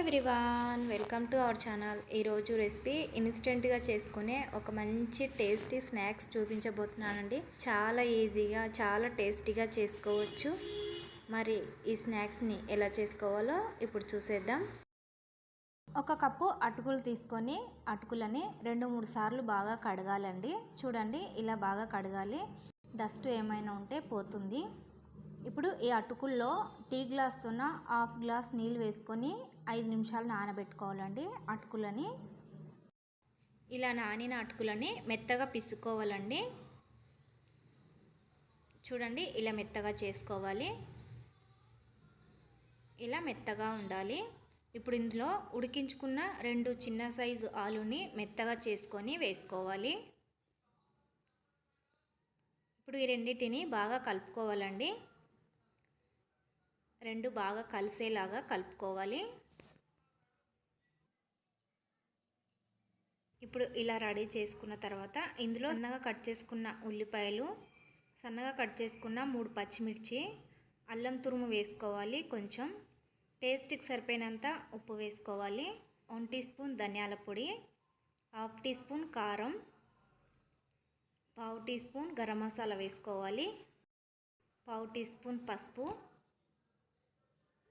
Everyone welcome to our channel. ఈరోజు recipe ఇన్స్టెంట్గా చేసుకునే ఒక మంచి టేస్టీ స్నాక్స్ చూపించబోతున్నానండి. చాలా ఈజీగా చాలా టేస్టీగా చేసుకోవచ్చు. మరి ఈ స్నాక్స్ని ఎలా చేసుకోవాలో ఇప్పుడు చూసేద్దాం. ఒక కప్పు అటుకులు తీసుకొని అటుకులని రెండు మూడు సార్లు బాగా కడగాలండి. చూడండి ఇలా బాగా కడగాలి. డస్ట్ ఏమైనా ఉంటే పోతుంది. ఇప్పుడు ఈ అటుకుల్లో టీ గ్లాస్తోన హాఫ్ గ్లాస్ నీళ్ళు వేసుకొని ఐదు నిమిషాలు నానబెట్టుకోవాలండి అటుకులని. ఇలా నానిన అటుకులని మెత్తగా పిసుకోవాలండి. చూడండి ఇలా మెత్తగా చేసుకోవాలి. ఇలా మెత్తగా ఉండాలి. ఇప్పుడు ఇందులో ఉడికించుకున్న రెండు చిన్న సైజు ఆలుని మెత్తగా చేసుకొని వేసుకోవాలి. ఇప్పుడు ఈ రెండింటిని బాగా కలుపుకోవాలండి. రెండు బాగా కలిసేలాగా కలుపుకోవాలి. ఇప్పుడు ఇలా రెడీ చేసుకున్న తర్వాత ఇందులో సన్నగా కట్ చేసుకున్న ఉల్లిపాయలు సన్నగా కట్ చేసుకున్న మూడు పచ్చిమిర్చి అల్లం తురుము వేసుకోవాలి కొంచెం. టేస్ట్కి సరిపోయినంత ఉప్పు వేసుకోవాలి. వన్ టీ స్పూన్ ధనియాల పొడి హాఫ్ టీ స్పూన్ కారం పావు టీ స్పూన్ గరం మసాలా వేసుకోవాలి. పావు టీ స్పూన్ పసుపు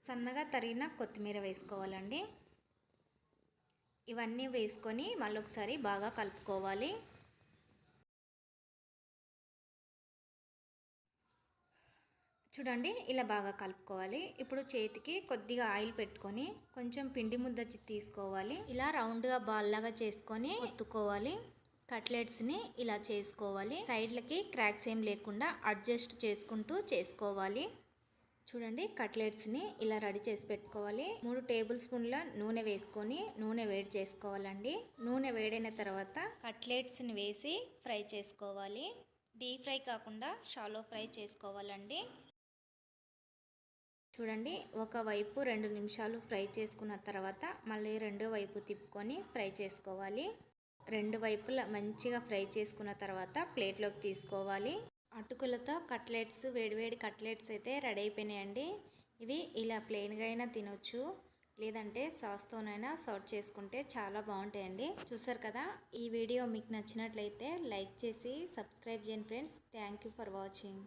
సన్నగా తరిగిన కొత్తిమీర వేసుకోవాలండి. ఇవన్నీ వేసుకొని మళ్ళీ ఒకసారి బాగా కలుపుకోవాలి. చూడండి ఇలా బాగా కలుపుకోవాలి. ఇప్పుడు చేతికి కొద్దిగా ఆయిల్ పెట్టుకొని కొంచెం పిండి ముద్ద తీసుకోవాలి. ఇలా రౌండ్గా బాల్లాగా చేసుకొని ఒత్తుకోవాలి. కట్లెట్స్ని ఇలా చేసుకోవాలి. సైడ్లకి క్రాక్స్ ఏం లేకుండా అడ్జస్ట్ చేసుకుంటూ చేసుకోవాలి. చూడండి కట్లెట్స్ని ఇలా రెడీ చేసి పెట్టుకోవాలి. మూడు టేబుల్ స్పూన్ల నూనె వేసుకొని నూనె వేడి చేసుకోవాలండి. నూనె వేడైన తర్వాత కట్లెట్స్ని వేసి ఫ్రై చేసుకోవాలి. డీప్ ఫ్రై కాకుండా షాలో ఫ్రై చేసుకోవాలండి. చూడండి ఒక వైపు రెండు నిమిషాలు ఫ్రై చేసుకున్న తర్వాత మళ్ళీ రెండో వైపు తిప్పుకొని ఫ్రై చేసుకోవాలి. రెండు వైపులా మంచిగా ఫ్రై చేసుకున్న తర్వాత ప్లేట్లోకి తీసుకోవాలి. అటుకులతో కట్లెట్స్ వేడివేడి కట్లెట్స్ అయితే రెడీ అయిపోయినాయండి. ఇవి ఇలా ప్లెయిన్గా అయినా తినొచ్చు. లేదంటే సాస్తోనైనా సర్వ్ చేసుకుంటే చాలా బాగుంటాయండి. చూసారు కదా ఈ వీడియో మీకు నచ్చినట్లయితే లైక్ చేసి సబ్స్క్రైబ్ చేయండి ఫ్రెండ్స్. Thank for watching.